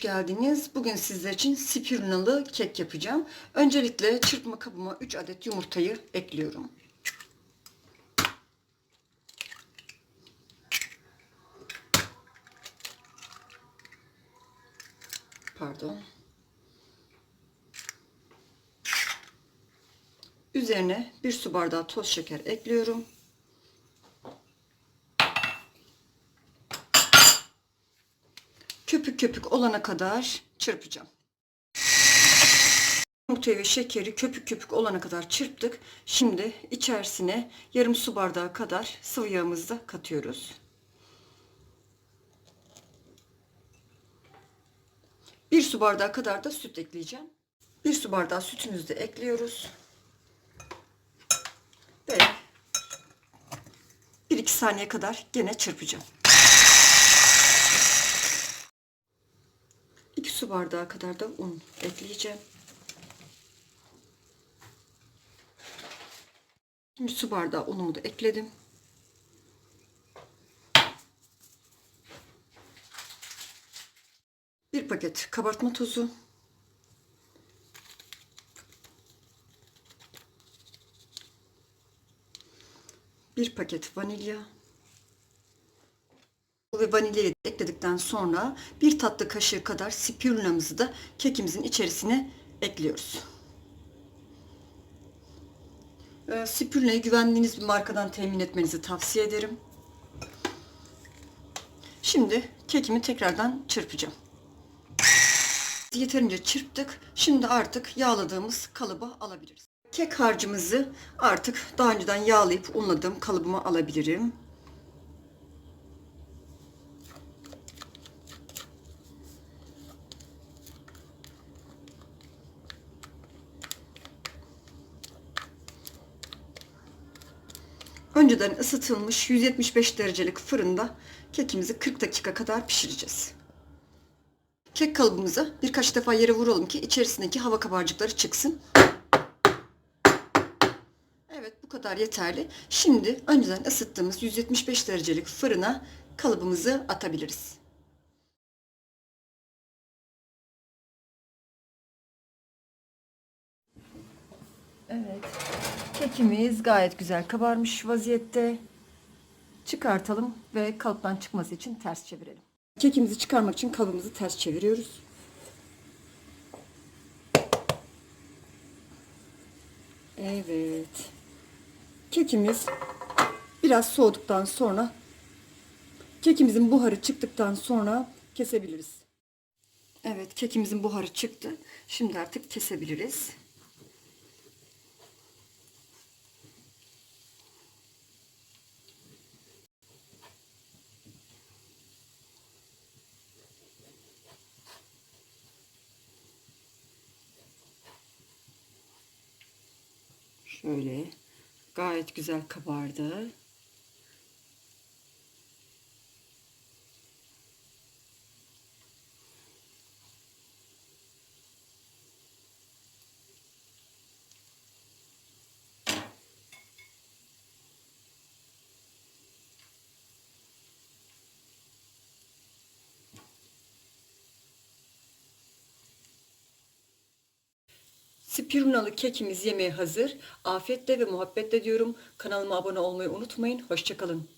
geldiniz. Bugün sizler için spirinalı kek yapacağım. Öncelikle çırpma kabıma 3 adet yumurtayı ekliyorum. Pardon. Üzerine bir su bardağı toz şeker ekliyorum. Köpük köpük olana kadar çırpacağım. Yumurtayı ve şekeri köpük köpük olana kadar çırptık. Şimdi içerisine yarım su bardağı kadar sıvı yağımızı da katıyoruz. Bir su bardağı kadar da süt ekleyeceğim. Bir su bardağı sütümüzü de ekliyoruz. Ve 1-2 saniye kadar gene çırpacağım. Su bardağı kadar da un ekleyeceğim. Şimdi su bardağı unumu da ekledim. Bir paket kabartma tozu. Bir paket vanilya ve vanilyayı ekledikten sonra bir tatlı kaşığı kadar spirulamızı da kekimizin içerisine ekliyoruz. Ee, Spirulayı güvendiğiniz bir markadan temin etmenizi tavsiye ederim. Şimdi kekimi tekrardan çırpacağım. Yeterince çırptık. Şimdi artık yağladığımız kalıba alabiliriz. Kek harcımızı artık daha önceden yağlayıp unladığım kalıbıma alabilirim. Önceden ısıtılmış 175 derecelik fırında kekimizi 40 dakika kadar pişireceğiz. Kek kalıbımıza birkaç defa yere vuralım ki içerisindeki hava kabarcıkları çıksın. Evet bu kadar yeterli. Şimdi önceden ısıttığımız 175 derecelik fırına kalıbımızı atabiliriz. Evet. Kekimiz gayet güzel kabarmış vaziyette. Çıkartalım ve kalıptan çıkması için ters çevirelim. Kekimizi çıkarmak için kalıbımızı ters çeviriyoruz. Evet. Kekimiz biraz soğuduktan sonra kekimizin buharı çıktıktan sonra kesebiliriz. Evet, kekimizin buharı çıktı. Şimdi artık kesebiliriz. Şöyle gayet güzel kabardı. Spirunalı kekimiz yemeğe hazır. Afiyetle ve muhabbetle diyorum. Kanalıma abone olmayı unutmayın. Hoşçakalın.